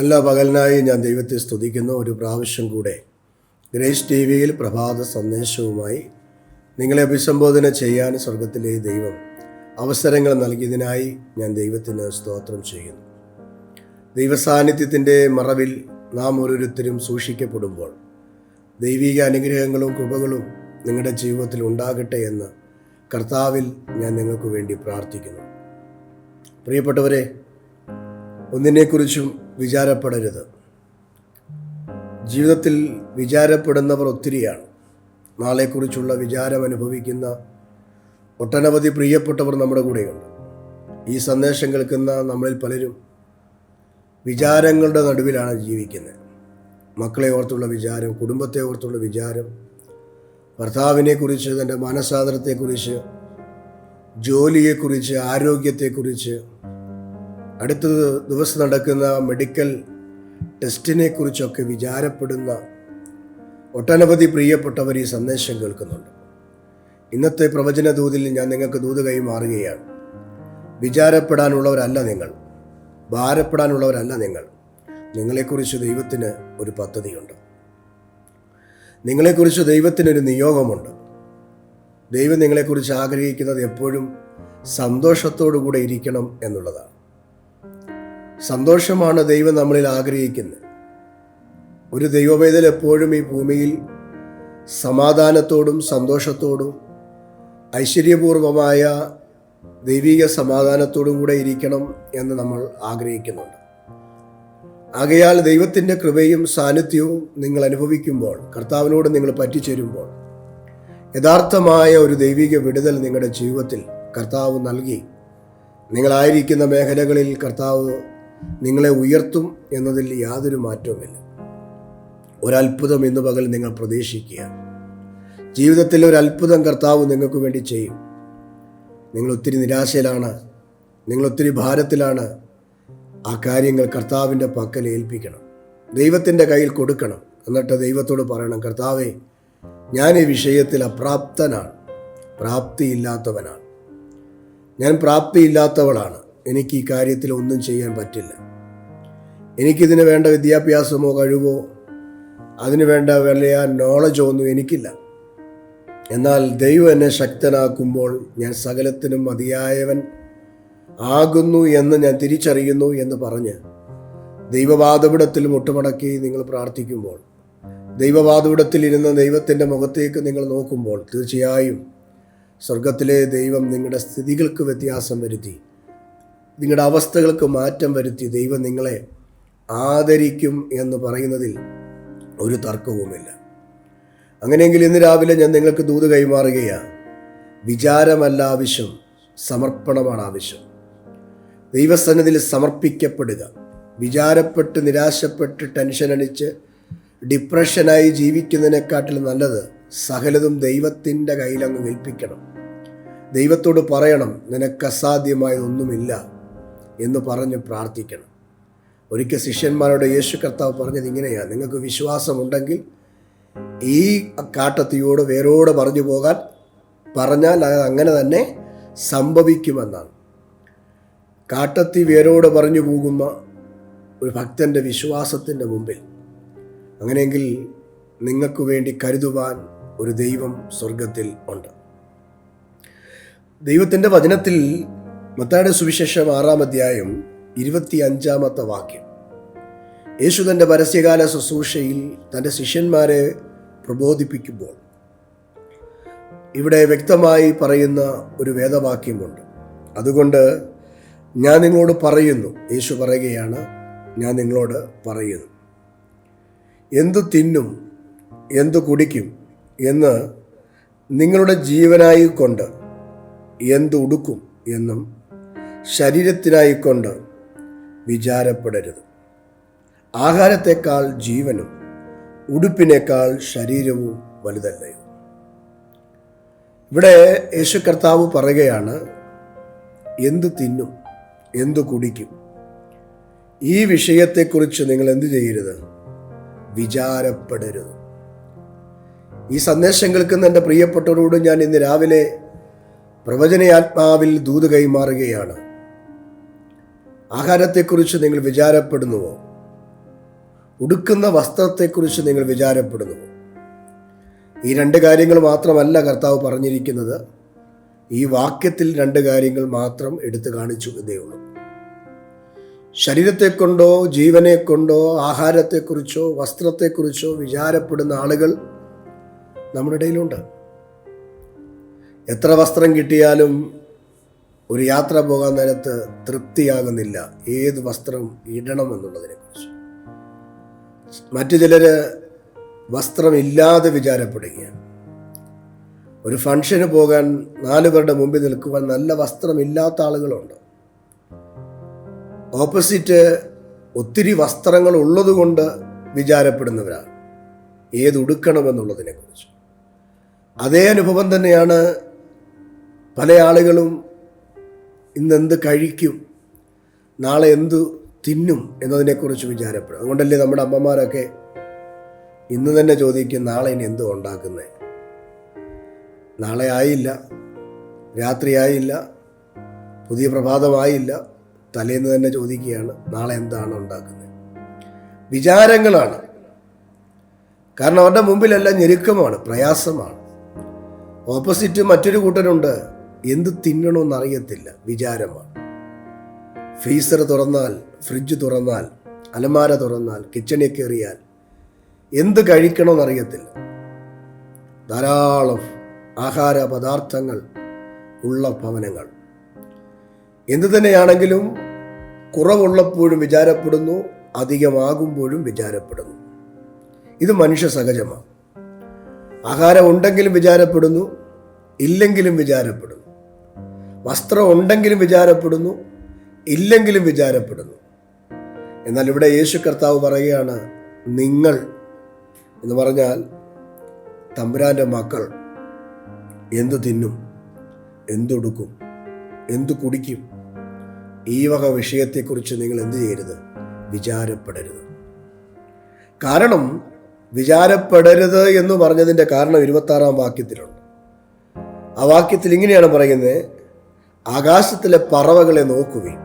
നല്ല പകലിനായി ഞാൻ ദൈവത്തെ സ്തുതിക്കുന്ന. ഒരു പ്രാവശ്യം കൂടെ ഗ്രേസ് ടി വിയിൽ പ്രഭാത സന്ദേശവുമായി നിങ്ങളെ അഭിസംബോധന ചെയ്യാൻ സ്വർഗത്തിലെ ദൈവം അവസരങ്ങൾ നൽകിയതിനായി ഞാൻ ദൈവത്തിന് സ്തോത്രം ചെയ്യുന്നു. ദൈവസാന്നിധ്യത്തിന്റെ മറവിൽ നാം ഓരോരുത്തരും സൂക്ഷിക്കപ്പെടുമ്പോൾ ദൈവിക അനുഗ്രഹങ്ങളും കൃപകളും നിങ്ങളുടെ ജീവിതത്തിൽ ഉണ്ടാകട്ടെ എന്ന് കർത്താവിൽ ഞാൻ നിങ്ങൾക്ക് വേണ്ടി പ്രാർത്ഥിക്കുന്നു. പ്രിയപ്പെട്ടവരെ ഒന്നിനെക്കുറിച്ചും വിചാരപ്പെടരുത്. ജീവിതത്തിൽ വിചാരപ്പെടുന്നവർ ഒത്തിരിയാണ്. നാളെക്കുറിച്ചുള്ള വിചാരം അനുഭവിക്കുന്ന ഒട്ടനവധി പ്രിയപ്പെട്ടവർ നമ്മുടെ കൂടെയുണ്ട്. ഈ സന്ദേശം കേൾക്കുന്ന നമ്മളിൽ പലരും വിചാരങ്ങളുടെ നടുവിലാണ് ജീവിക്കുന്നത്. മക്കളെ ഓർത്തുള്ള വിചാരം കുടുംബത്തെ ഓർത്തുള്ള വിചാരം ഭർത്താവിനെക്കുറിച്ച് തന്റെ മനസാദരത്തെക്കുറിച്ച് ജോലിയെക്കുറിച്ച് ആരോഗ്യത്തെക്കുറിച്ച് അടുത്ത ദിവസം നടക്കുന്ന മെഡിക്കൽ ടെസ്റ്റിനെ കുറിച്ചൊക്കെ വിചാരപ്പെടുന്ന ഒട്ടനവധി പ്രിയപ്പെട്ടവർ ഈ സന്ദേശം കേൾക്കുന്നുണ്ട്. ഇന്നത്തെ പ്രവചന ദൂതിൽ ഞാൻ നിങ്ങൾക്ക് ദൂത് കൈമാറുകയാണ് വിചാരപ്പെടാനുള്ളവരല്ല നിങ്ങൾ. ഭാരപ്പെടാനുള്ളവരല്ല നിങ്ങൾ. നിങ്ങളെക്കുറിച്ച് ദൈവത്തിന് ഒരു പദ്ധതിയുണ്ട്. നിങ്ങളെക്കുറിച്ച് ദൈവത്തിനൊരു നിയോഗമുണ്ട്. ദൈവം നിങ്ങളെക്കുറിച്ച് ആഗ്രഹിക്കുന്നത് എപ്പോഴും സന്തോഷത്തോടു കൂടെ ഇരിക്കണം എന്നുള്ളതാണ്. സന്തോഷമാണ് ദൈവം നമ്മളിൽ ആഗ്രഹിക്കുന്നത്. ഒരു ദൈവവേദൽ എപ്പോഴും ഈ ഭൂമിയിൽ സമാധാനത്തോടും സന്തോഷത്തോടും ഐശ്വര്യപൂർവമായ ദൈവിക സമാധാനത്തോടും കൂടെ ഇരിക്കണം എന്ന് നമ്മൾ ആഗ്രഹിക്കുന്നുണ്ട്. ആകയാൽ ദൈവത്തിന്റെ കൃപയും സാന്നിധ്യവും നിങ്ങൾ അനുഭവിക്കുമ്പോൾ കർത്താവിനോട് നിങ്ങൾ പറ്റിച്ചേരുമ്പോൾ യഥാർത്ഥമായ ഒരു ദൈവിക വിടുതൽ നിങ്ങളുടെ ജീവിതത്തിൽ കർത്താവ് നൽകി. നിങ്ങളായിരിക്കുന്ന മേഖലകളിൽ കർത്താവ് നിങ്ങളെ ഉയർത്തും എന്നതിൽ യാതൊരു മാറ്റവുമില്ല. ഒരത്ഭുതം ഇന്ന് പകൽ നിങ്ങൾ പ്രതീക്ഷിക്കുക. ജീവിതത്തിൽ ഒരു അത്ഭുതം കർത്താവ് നിങ്ങൾക്ക് വേണ്ടി ചെയ്യും. നിങ്ങൾ ഒത്തിരി നിരാശയിലാണ്. നിങ്ങൾ ഒത്തിരി ഭാരത്തിലാണ്. ആ കാര്യങ്ങൾ കർത്താവിന്റെ പക്കൽ ഏൽപ്പിക്കണം. ദൈവത്തിന്റെ കയ്യിൽ കൊടുക്കണം. എന്നിട്ട് ദൈവത്തോട് പറയണം കർത്താവെ ഞാൻ ഈ വിഷയത്തിൽ അപ്രാപ്തനാണ്. പ്രാപ്തിയില്ലാത്തവനാണ്. ഞാൻ പ്രാപ്തിയില്ലാത്തവളാണ്. എനിക്ക് ഈ കാര്യത്തിൽ ഒന്നും ചെയ്യാൻ പറ്റില്ല. എനിക്കിതിന് വേണ്ട വിദ്യാഭ്യാസമോ കഴിവോ അതിന് വേണ്ട വലിയ നോളജോ ഒന്നും എനിക്കില്ല. എന്നാൽ ദൈവം എന്നെ ശക്തനാക്കുമ്പോൾ ഞാൻ സകലത്തിനും മതിയായവൻ ആകുന്നു എന്ന് ഞാൻ തിരിച്ചറിയുന്നു എന്ന് പറഞ്ഞ് ദൈവവാദപിടത്തിൽ മുട്ടുമടക്കി നിങ്ങൾ പ്രാർത്ഥിക്കുമ്പോൾ ദൈവവാദപിടത്തിൽ ഇരുന്ന് ദൈവത്തിന്റെ മുഖത്തേക്ക് നിങ്ങൾ നോക്കുമ്പോൾ തീർച്ചയായും സ്വർഗത്തിലെ ദൈവം നിങ്ങളുടെ സ്ഥിതികൾക്ക് വ്യത്യാസം വരുത്തി. നിങ്ങളുടെ അവസ്ഥകൾക്ക് മാറ്റം വരുത്തി ദൈവം നിങ്ങളെ ആദരിക്കും എന്ന് പറയുന്നതിൽ ഒരു തർക്കവുമില്ല. അങ്ങനെയെങ്കിൽ ഇന്ന് രാവിലെ ഞാൻ നിങ്ങൾക്ക് ദൂത് കൈമാറുകയാണ് വിചാരമല്ല ആവശ്യം സമർപ്പണമാണ് ആവശ്യം. ദൈവസന്നിധിയിൽ സമർപ്പിക്കപ്പെടുക. വിചാരപ്പെട്ട് നിരാശപ്പെട്ട് ടെൻഷൻ അടിച്ച് ഡിപ്രഷനായി ജീവിക്കുന്നതിനെക്കാട്ടിൽ നല്ലത് സകലതും ദൈവത്തിന്റെ കയ്യിലങ്ങ് ഏൽപ്പിക്കണം. ദൈവത്തോട് പറയണം നിനക്ക് അസാധ്യമായതൊന്നുമില്ല. എന്ന് പറഞ്ഞ് പ്രാർത്ഥിക്കണം. ഒരിക്കൽ ശിഷ്യന്മാരോട് യേശു കർത്താവ് പറഞ്ഞത് ഇങ്ങനെയാണ് നിങ്ങൾക്ക് വിശ്വാസമുണ്ടെങ്കിൽ ഈ കാട്ടത്തിയോട് വേരോട് പറഞ്ഞു പോകാൻ പറഞ്ഞാൽ അത് അങ്ങനെ തന്നെ സംഭവിക്കുമെന്നാണ്. കാട്ടത്തി വേരോട് പറഞ്ഞു പോകുന്ന ഒരു ഭക്തന്റെ വിശ്വാസത്തിന്റെ മുമ്പിൽ അങ്ങനെയെങ്കിൽ നിങ്ങൾക്ക് വേണ്ടി കരുതുവാൻ ഒരു ദൈവം സ്വർഗത്തിൽ ഉണ്ട്. ദൈവത്തിന്റെ വചനത്തിൽ മത്തായുടെ സുവിശേഷം ആറാം അധ്യായം ഇരുപത്തി അഞ്ചാമത്തെ വാക്യം. യേശു തന്റെ പരസ്യകാല ശുശ്രൂഷയിൽ തന്റെ ശിഷ്യന്മാരെ പ്രബോധിപ്പിക്കുമ്പോൾ ഇവിടെ വ്യക്തമായി പറയുന്ന ഒരു വേദവാക്യമുണ്ട്. അതുകൊണ്ട് ഞാൻ നിങ്ങളോട് പറയുന്നു യേശു പറയുകയാണ് ഞാൻ നിങ്ങളോട് പറയുന്നു. എന്തു തിന്നും എന്തു കുടിക്കും എന്ന് നിങ്ങളുടെ ജീവനായി കൊണ്ട് എന്തുടുക്കും എന്നും ശരീരത്തിനായി കൊണ്ട് വിചാരപ്പെടരുത്. ആഹാരത്തെക്കാൾ ജീവനും ഉടുപ്പിനേക്കാൾ ശരീരവും വലുതല്ലയോ? ഇവിടെ യേശു കർത്താവ് പറയുകയാണ് എന്തു തിന്നും എന്തു കുടിക്കും? ഈ വിഷയത്തെക്കുറിച്ച് നിങ്ങൾ എന്തു ചെയ്യരുത്? വിചാരപ്പെടരുത്. ഈ സന്ദേശം കേൾക്കുന്ന എന്റെ പ്രിയപ്പെട്ടവരോട് ഞാൻ ഇന്ന് രാവിലെ പ്രവചനയാത്മാവിൽ ദൂത് കൈമാറുകയാണ്. ആഹാരത്തെക്കുറിച്ച് നിങ്ങൾ വിചാരപ്പെടുന്നുവോ? ഉടുക്കുന്ന വസ്ത്രത്തെക്കുറിച്ച് നിങ്ങൾ വിചാരപ്പെടുന്നുവോ? ഈ രണ്ട് കാര്യങ്ങൾ മാത്രമല്ല കർത്താവ് പറഞ്ഞിരിക്കുന്നത്. ഈ വാക്യത്തിൽ രണ്ട് കാര്യങ്ങൾ മാത്രം എടുത്തു കാണിച്ചു എന്നേ ഉള്ളൂ. ശരീരത്തെ കൊണ്ടോ ജീവനെ കൊണ്ടോ ആഹാരത്തെക്കുറിച്ചോ വസ്ത്രത്തെക്കുറിച്ചോ വിചാരപ്പെടുന്ന ആളുകൾ നമ്മുടെ ഇടയിലുണ്ട്. എത്ര വസ്ത്രം കിട്ടിയാലും ഒരു യാത്ര പോകാൻ നേരത്ത് തൃപ്തിയാകുന്നില്ല. ഏത് വസ്ത്രം ഇടണം എന്നുള്ളതിനെക്കുറിച്ച് മറ്റു ചിലര് വസ്ത്രമില്ലാതെ വിചാരപ്പെടുകയാണ്. ഒരു ഫംഗ്ഷന് പോകാൻ നാല് പേരുടെ മുമ്പിൽ നിൽക്കുവാൻ നല്ല വസ്ത്രമില്ലാത്ത ആളുകളുണ്ട്. ഓപ്പോസിറ്റ് ഒത്തിരി വസ്ത്രങ്ങൾ ഉള്ളതുകൊണ്ട് വിചാരപ്പെടുന്നവരാണ്. ഏത് ഉടുക്കണമെന്നുള്ളതിനെക്കുറിച്ച് അതേ അനുഭവം തന്നെയാണ് പല ആളുകളും ഇന്നെന്ത് കഴിക്കും? നാളെ എന്തു തിന്നും എന്നതിനെക്കുറിച്ച് വിചാരപ്പെടും. അതുകൊണ്ടല്ലേ നമ്മുടെ അമ്മമാരൊക്കെ ഇന്ന് തന്നെ ചോദിക്കും നാളെ ഇനി എന്തോ ഉണ്ടാക്കുന്നത് നാളെ ആയില്ല രാത്രിയായില്ല പുതിയ പ്രഭാതമായില്ല തലേന്ന് തന്നെ ചോദിക്കുകയാണ് നാളെ എന്താണ് ഉണ്ടാക്കുന്നത് വിചാരങ്ങളാണ്. കാരണം അവരുടെ മുമ്പിലെല്ലാം ഞെരുക്കമാണ് പ്രയാസമാണ്. ഓപ്പോസിറ്റ് മറ്റൊരു കൂട്ടരുണ്ട്. എന്ത് തിന്നണമെന്ന് അറിയത്തില്ല വിചാരമാണ്. ഫ്രീസർ തുറന്നാൽ ഫ്രിഡ്ജ് തുറന്നാൽ അലമാര തുറന്നാൽ കിച്ചണിൽ കയറിയാൽ എന്ത് കഴിക്കണമെന്ന് അറിയത്തില്ല ധാരാളം ആഹാര പദാർത്ഥങ്ങൾ ഉള്ള ഭവനങ്ങൾ. എന്തു തന്നെയാണെങ്കിലും കുറവുള്ളപ്പോഴും വിചാരപ്പെടുന്നു അധികമാകുമ്പോഴും വിചാരപ്പെടുന്നു. ഇത് മനുഷ്യ സഹജമാണ്. ആഹാരം ഉണ്ടെങ്കിലും വിചാരപ്പെടുന്നു ഇല്ലെങ്കിലും വിചാരപ്പെടുന്നു. വസ്ത്രം ഉണ്ടെങ്കിലും വിചാരപ്പെടുന്നു ഇല്ലെങ്കിലും വിചാരപ്പെടുന്നു. എന്നാൽ ഇവിടെ യേശു കർത്താവ് പറയുകയാണ് നിങ്ങൾ എന്ന് പറഞ്ഞാൽ തമ്പുരാന്റെ മക്കൾ എന്തു തിന്നും എന്തുടുക്കും എന്തു കുടിക്കും ഈ വക വിഷയത്തെക്കുറിച്ച് നിങ്ങൾ എന്തു ചെയ്യരുത്? വിചാരപ്പെടരുത്. കാരണം വിചാരപ്പെടരുത് എന്ന് പറഞ്ഞതിന്റെ കാരണം ഇരുപത്താറാം വാക്യത്തിലുണ്ട്. ആ വാക്യത്തിൽ ഇങ്ങനെയാണ് പറയുന്നത് ആകാശത്തിലെ പറവകളെ നോക്കുകയും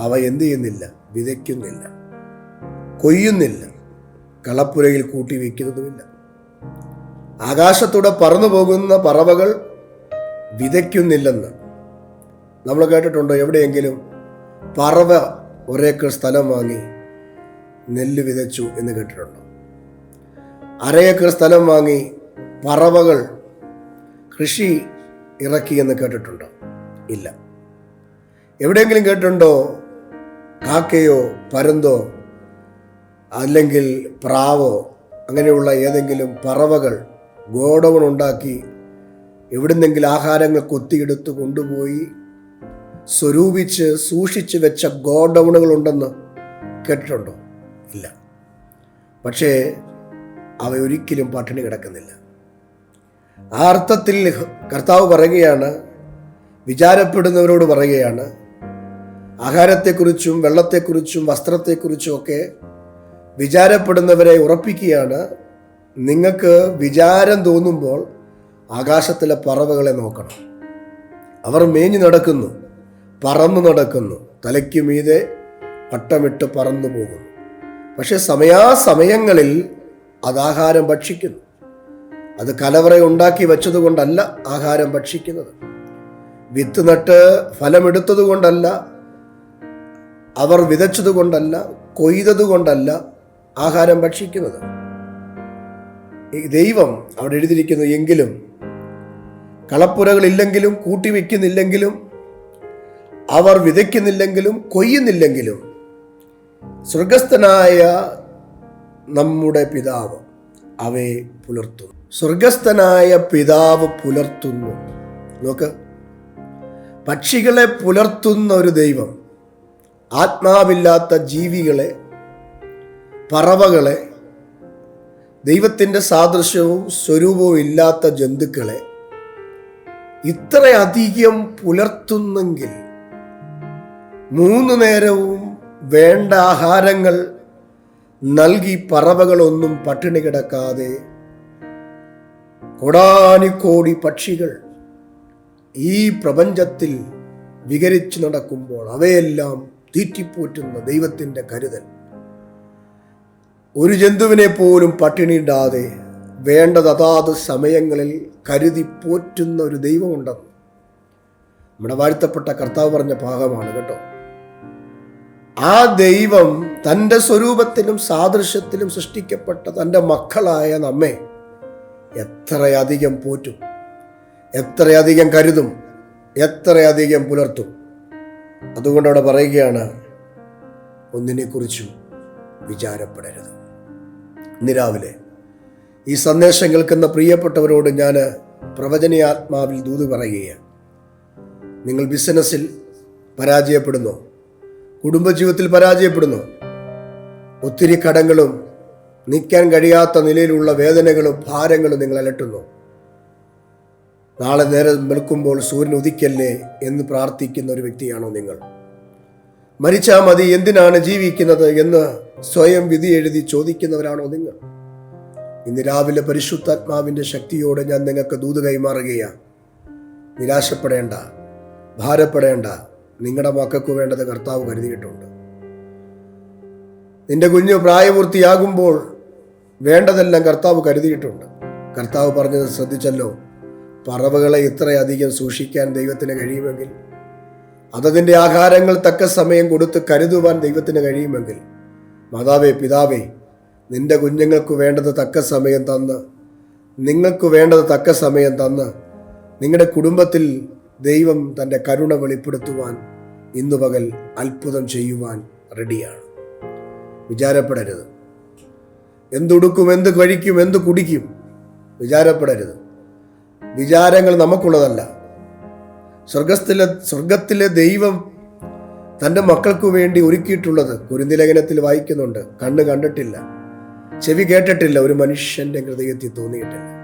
അവ എന്തു ചെയ്യുന്നില്ല? വിതയ്ക്കുന്നില്ല. കൊയ്യുന്നില്ല. കളപ്പുരയിൽ കൂട്ടി വയ്ക്കുന്നതുമില്ല ആകാശത്തൂടെ പറന്നു പോകുന്ന പറവകൾ വിതയ്ക്കുന്നില്ലെന്ന്. നമ്മൾ കേട്ടിട്ടുണ്ടോ? എവിടെയെങ്കിലും പറവ ഒരേക്കർ സ്ഥലം വാങ്ങി നെല്ല് വിതച്ചു എന്ന് കേട്ടിട്ടുണ്ടോ? അരയേക്കർ സ്ഥലം വാങ്ങി പറവകൾ കൃഷി ഇറക്കി എന്ന് കേട്ടിട്ടുണ്ടോ? ഇല്ല. എവിടെയെങ്കിലും കേട്ടിട്ടുണ്ടോ? കാക്കയോ പരന്തോ? അല്ലെങ്കിൽ പ്രാവോ? അങ്ങനെയുള്ള ഏതെങ്കിലും പറവകൾ ഗോഡവൺ ഉണ്ടാക്കി എവിടുന്നെങ്കിലും ആഹാരങ്ങൾ കൊത്തിയെടുത്ത് കൊണ്ടുപോയി സ്വരൂപിച്ച് സൂക്ഷിച്ച് വെച്ച ഗോഡൗണുകളുണ്ടെന്ന് കേട്ടിട്ടുണ്ടോ? ഇല്ല. പക്ഷേ അവയൊരിക്കലും പട്ടിണി കിടക്കുന്നില്ല. ആ അർത്ഥത്തിൽ കർത്താവ് പറയുകയാണ് വിചാരപ്പെടുന്നവരോട് പറയുകയാണ്. ആഹാരത്തെക്കുറിച്ചും വെള്ളത്തെക്കുറിച്ചും വസ്ത്രത്തെക്കുറിച്ചും ഒക്കെ വിചാരപ്പെടുന്നവരെ ഉറപ്പിക്കുകയാണ്. നിങ്ങൾക്ക് വിചാരം തോന്നുമ്പോൾ ആകാശത്തിലെ പറവകളെ നോക്കണം. അവർ മേഞ്ഞു നടക്കുന്നു പറന്നു നടക്കുന്നു. തലയ്ക്ക് മീതെ പട്ടമിട്ട് പറന്നു പോകുന്നു. പക്ഷെ സമയാസമയങ്ങളിൽ അത് ആഹാരം ഭക്ഷിക്കുന്നു. അത് കലവറ ഉണ്ടാക്കി വെച്ചതുകൊണ്ടല്ല ആഹാരം ഭക്ഷിക്കുന്നത്. വിത്ത് നട്ട് ഫലമെടുത്തതുകൊണ്ടല്ല അവർ വിതച്ചതുകൊണ്ടല്ല കൊയ്തതുകൊണ്ടല്ല കൊയ്തത് കൊണ്ടല്ല ആഹാരം ഭക്ഷിക്കുന്നത്. ദൈവം അവിടെ എഴുതിയിരിക്കുന്നു എങ്കിലും കളപ്പുരകളില്ലെങ്കിലും കൂട്ടിവെക്കുന്നില്ലെങ്കിലും അവർ വിതയ്ക്കുന്നില്ലെങ്കിലും കൊയ്യുന്നില്ലെങ്കിലും സ്വർഗസ്ഥനായ നമ്മുടെ പിതാവ് അവയെ പുലർത്തുന്നു. സ്വർഗസ്ഥനായ പിതാവ് പുലർത്തുന്നു. നോക്ക് പക്ഷികളെ പുലർത്തുന്ന ഒരു ദൈവം ആത്മാവില്ലാത്ത ജീവികളെ പറവകളെ ദൈവത്തിന്റെ സാദൃശ്യവും സ്വരൂപവും ഇല്ലാത്ത ജന്തുക്കളെ ഇത്രയധികം പുലർത്തുന്നെങ്കിൽ മൂന്ന് നേരവും വേണ്ട ആഹാരങ്ങൾ നൽകി പറവകളൊന്നും പട്ടിണി കിടക്കാതെ കോടാനിക്കോടി പക്ഷികൾ ഈ പ്രപഞ്ചത്തിൽ വികരിച്ചു നടക്കുമ്പോൾ അവയെല്ലാം തീറ്റിപ്പോറ്റുന്ന ദൈവത്തിന്റെ കരുതൽ. ഒരു ജന്തുവിനെ പോലും പട്ടിണിയിടാതെ വേണ്ടത് അതാത് സമയങ്ങളിൽ കരുതി പോറ്റുന്ന ഒരു ദൈവമുണ്ടെന്ന് നമ്മുടെ വാഴ്ത്തപ്പെട്ട കർത്താവ് പറഞ്ഞ ഭാഗമാണ് കേട്ടോ. ആ ദൈവം തന്റെ സ്വരൂപത്തിലും സാദൃശ്യത്തിലും സൃഷ്ടിക്കപ്പെട്ട തന്റെ മക്കളായ നമ്മെ എത്രയധികം പോറ്റും. എത്രയധികം കരുതും എത്രയധികം പുലർത്തും. അതുകൊണ്ട് അവിടെ പറയുകയാണ് ഒന്നിനെക്കുറിച്ചും വിചാരപ്പെടരുത്. ഇന്ന് രാവിലെ ഈ സന്ദേശം കേൾക്കുന്ന പ്രിയപ്പെട്ടവരോട് ഞാൻ പ്രവചനയാത്മാവിൽ ദൂത് പറയുകയാണ്. നിങ്ങൾ ബിസിനസ്സിൽ പരാജയപ്പെടുന്നു? കുടുംബജീവിതത്തിൽ പരാജയപ്പെടുന്നു? ഒത്തിരി കടങ്ങളും നിൽക്കാൻ കഴിയാത്ത നിലയിലുള്ള വേദനകളും ഭാരങ്ങളും നിങ്ങൾ അലട്ടുന്നു നാളെ നേരെ നിൽക്കുമ്പോൾ സൂര്യൻ ഉദിക്കല്ലേ എന്ന് പ്രാർത്ഥിക്കുന്ന ഒരു വ്യക്തിയാണോ നിങ്ങൾ? മരിച്ചാൽ മതി എന്തിനാണ് ജീവിക്കുന്നത് എന്ന് സ്വയം വിധി എഴുതി ചോദിക്കുന്നവരാണോ നിങ്ങൾ? ഇന്ന് രാവിലെ പരിശുദ്ധാത്മാവിന്റെ ശക്തിയോടെ ഞാൻ നിങ്ങൾക്ക് ദൂത് കൈമാറുകയാണ് നിരാശപ്പെടേണ്ട ഭാരപ്പെടേണ്ട നിങ്ങളുടെ മക്കൾക്ക് വേണ്ടത് കർത്താവ് കരുതിയിട്ടുണ്ട്. നിന്റെ കുഞ്ഞ് പ്രായപൂർത്തിയാകുമ്പോൾ വേണ്ടതെല്ലാം കർത്താവ് കരുതിയിട്ടുണ്ട്. കർത്താവ് പറഞ്ഞത് ശ്രദ്ധിച്ചല്ലോ പറവകളെ ഇത്രയധികം സൂക്ഷിക്കാൻ ദൈവത്തിന് കഴിയുമെങ്കിൽ അതതിന്റെ ആഹാരങ്ങൾ തക്ക സമയം കൊടുത്ത് കരുതുവാൻ ദൈവത്തിന് കഴിയുമെങ്കിൽ മാതാവേ പിതാവേ നിന്റെ കുഞ്ഞുങ്ങൾക്ക് വേണ്ടത് തക്ക സമയം തന്ന് നിങ്ങൾക്ക് വേണ്ടത് തക്ക സമയം തന്ന് നിങ്ങളുടെ കുടുംബത്തിൽ ദൈവം തന്റെ കരുണ വെളിപ്പെടുത്തുവാൻ ഇന്നു പകൽ അത്ഭുതം ചെയ്യുവാൻ റെഡിയാണ്. വിചാരപ്പെടരുത്. എന്തുടുക്കും എന്ത് കഴിക്കും എന്ത് കുടിക്കും വിചാരപ്പെടരുത്. വിചാരങ്ങൾ നമുക്കുള്ളതല്ല. സ്വർഗത്തിലെ സ്വർഗത്തിലെ ദൈവം തന്റെ മക്കൾക്കു വേണ്ടി ഒരുക്കിയിട്ടുള്ളത് കുരുന്തിലേഖനത്തിൽ വായിക്കുന്നുണ്ട്. കണ്ണ് കണ്ടിട്ടില്ല. ചെവി കേട്ടിട്ടില്ല. ഒരു മനുഷ്യന്റെ ഹൃദയത്തിൽ തോന്നിയിട്ടില്ല.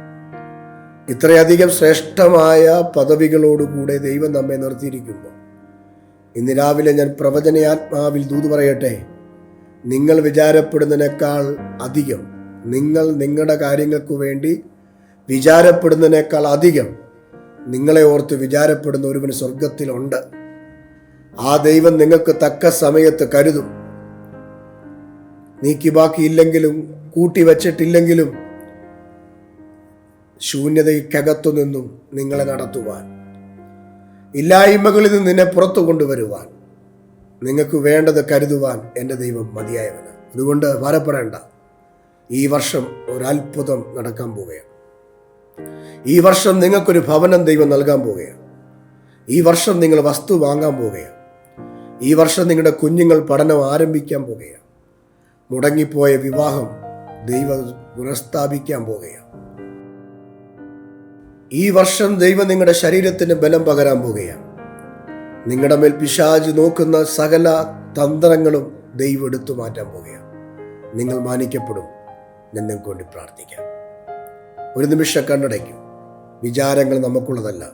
ഇത്രയധികം ശ്രേഷ്ഠമായ പദവികളോടുകൂടെ ദൈവം നമ്മെ നിർത്തിയിരിക്കുമ്പോൾ ഇന്ന് രാവിലെ ഞാൻ പ്രവചനയാത്മാവിൽ ദൂത് പറയട്ടെ. നിങ്ങൾ വിചാരപ്പെടുന്നതിനേക്കാൾ അധികം നിങ്ങൾ നിങ്ങളുടെ കാര്യങ്ങൾക്ക് വേണ്ടി വിചാരപ്പെടുന്നതിനേക്കാൾ അധികം നിങ്ങളെ ഓർത്ത് വിചാരപ്പെടുന്ന ഒരുവൻ സ്വർഗത്തിലുണ്ട് ആ ദൈവം നിങ്ങൾക്ക് തക്ക സമയത്ത് കരുതും. നീക്കി ബാക്കിയില്ലെങ്കിലും കൂട്ടി വച്ചിട്ടില്ലെങ്കിലും ശൂന്യതയ്ക്കകത്തു നിന്നും നിങ്ങളെ നടത്തുവാൻ ഇല്ലായ്മകളിൽ നിന്ന് നിന്നെ പുറത്തു കൊണ്ടുവരുവാൻ നിങ്ങൾക്ക് വേണ്ടത് കരുതുവാൻ എന്റെ ദൈവം മതിയായവന് അതുകൊണ്ട് ഭാരപ്പെടേണ്ട. ഈ വർഷം ഒരത്ഭുതം നടക്കാൻ പോവുകയാണ്. ഈ വർഷം നിങ്ങൾക്കൊരു ഭവനം ദൈവം നൽകാൻ പോവുകയാണ്. ഈ വർഷം നിങ്ങൾ വസ്തു വാങ്ങാൻ പോവുകയാണ്. ഈ വർഷം നിങ്ങളുടെ കുഞ്ഞുങ്ങൾ പഠനം ആരംഭിക്കാൻ പോവുകയാണ്. മുടങ്ങിപ്പോയ വിവാഹം ദൈവം പുനഃസ്ഥാപിക്കാൻ പോവുകയാണ്. ഈ വർഷം ദൈവം നിങ്ങളുടെ ശരീരത്തിന് ബലം പകരാൻ പോവുകയാണ്. നിങ്ങളുടെ മേൽ പിശാജ് നോക്കുന്ന സകല തന്ത്രങ്ങളും ദൈവം എടുത്തു മാറ്റാൻ പോവുകയാണ്. നിങ്ങൾ മാനിക്കപ്പെടും. ഞാൻ കൊണ്ട് പ്രാർത്ഥിക്കാം. ഒരു നിമിഷം കണ്ണടയ്ക്കും വിചാരങ്ങൾ നമുക്കുള്ളതല്ല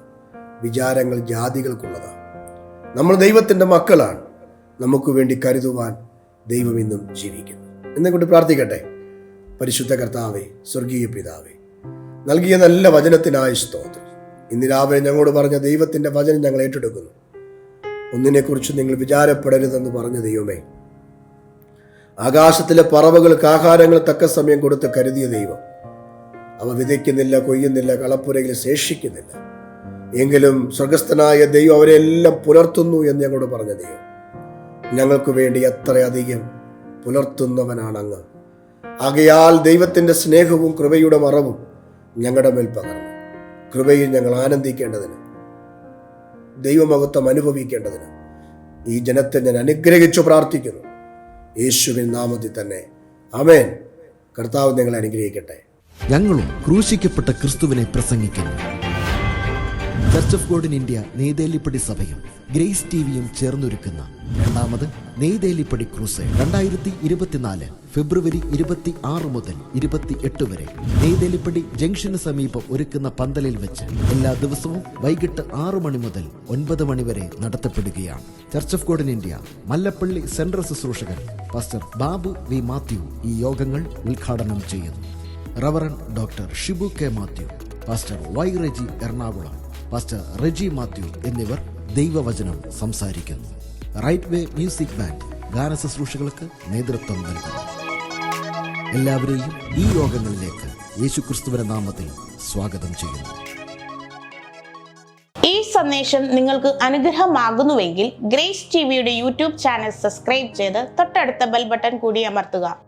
വിചാരങ്ങൾ ജാതികൾക്കുള്ളതാണ്. നമ്മൾ ദൈവത്തിന്റെ മക്കളാണ്. നമുക്ക് വേണ്ടി കരുതുവാൻ ദൈവം ഇന്നും ജീവിക്കുന്നു. എന്നെ കൊണ്ട് പ്രാർത്ഥിക്കട്ടെ. പരിശുദ്ധ കർത്താവേ സ്വർഗീയ പിതാവേ നൽകിയ നല്ല വചനത്തിനായി സ്തോത്രം. ഇന്ന് രാവിലെ ഞങ്ങളോട് പറഞ്ഞ ദൈവത്തിന്റെ വചനം ഞങ്ങൾ ഏറ്റെടുക്കുന്നു. ഒന്നിനെക്കുറിച്ച് നിങ്ങൾ വിചാരപ്പെടരുതെന്ന് പറഞ്ഞ ദൈവമേ ആകാശത്തിലെ പറവകൾക്ക് ആഹാരങ്ങൾ തക്ക സമയം കൊടുത്ത് കരുതിയ ദൈവം അവ വിതയ്ക്കുന്നില്ല കൊയ്യുന്നില്ല കളപ്പുരയിൽ ശേഷിക്കുന്നില്ല. എങ്കിലും സ്വർഗസ്ഥനായ ദൈവം അവരെല്ലാം പുലർത്തുന്നു എന്ന് ഞങ്ങളോട് പറഞ്ഞ ദൈവം ഞങ്ങൾക്ക് വേണ്ടി അത്രയധികം പുലർത്തുന്നവനാണ് അങ്ങ് ആകയാൽ ദൈവത്തിന്റെ സ്നേഹവും കൃപയുടെ മറവും ഞങ്ങളുടെ മേൽ പകർന്നു. കൃപയിൽ ഞങ്ങൾ ആനന്ദിക്കേണ്ടതിന് ദൈവമഹത്വം അനുഭവിക്കേണ്ടതിന് ഈ ജനത്തെ ഞാൻ അനുഗ്രഹിച്ചു പ്രാർത്ഥിക്കുന്നു. യേശുവിൻ നാമത്തിൽ തന്നെ. അമേൻ കർത്താവ് നിങ്ങളെ അനുഗ്രഹിക്കട്ടെ. ഞങ്ങളും ക്രൂശിക്കപ്പെട്ട ക്രിസ്തുവിനെ പ്രസംഗിക്കുന്നു. Church of God in India Neythelippadi സഭയും ഗ്രേസ് ടിവിയും ചേർന്നൊരുക്കുന്ന രണ്ടാമത് നെയ്തേലിപ്പടി ക്രൂസ് രണ്ടായിരത്തി ഇരുപത്തിനാല് ഫെബ്രുവരി ഇരുപത്തി ആറ് മുതൽ ഇരുപത്തി എട്ട് വരെ നെയ്തേലിപ്പടി ജംഗ്ഷന് സമീപം ഒരുക്കുന്ന പന്തലിൽ വെച്ച് എല്ലാ ദിവസവും വൈകിട്ട് ആറ് മണി മുതൽ ഒൻപത് മണി വരെ നടത്തപ്പെടുകയാണ്. Church of God in India Mallappally central ശുശ്രൂഷകൻ pastor Babu V Mathew ഈ യോഗങ്ങൾ ഉദ്ഘാടനം ചെയ്യുന്നു. Reverend doctor Shibu K Mathew pastor Y Reji Ernakulam pastor Reji Mathew എന്നിവർ ദൈവവചനം സംസാരിക്കുന്നു. റൈറ്റ് വേ മ്യൂസിക് ബാൻഡ് ഗാന ശുശ്രൂഷകൾക്ക് നേതൃത്വം നൽകുന്നു. എല്ലാവരെയും ഈ യോഗങ്ങളിലേക്ക് യേശുക്രിസ്തുവിന്റെ നാമത്തിൽ സ്വാഗതം ചെയ്യുന്നു. ഈ സന്ദേശം നിങ്ങൾക്ക് അനുഗ്രഹമാകുന്നുവെങ്കിൽ ഗ്രേസ് ടി വിയുടെ യൂട്യൂബ് ചാനൽ സബ്സ്ക്രൈബ് ചെയ്ത് തൊട്ടടുത്ത ബെൽ ബട്ടൺ കൂടി അമർത്തുക.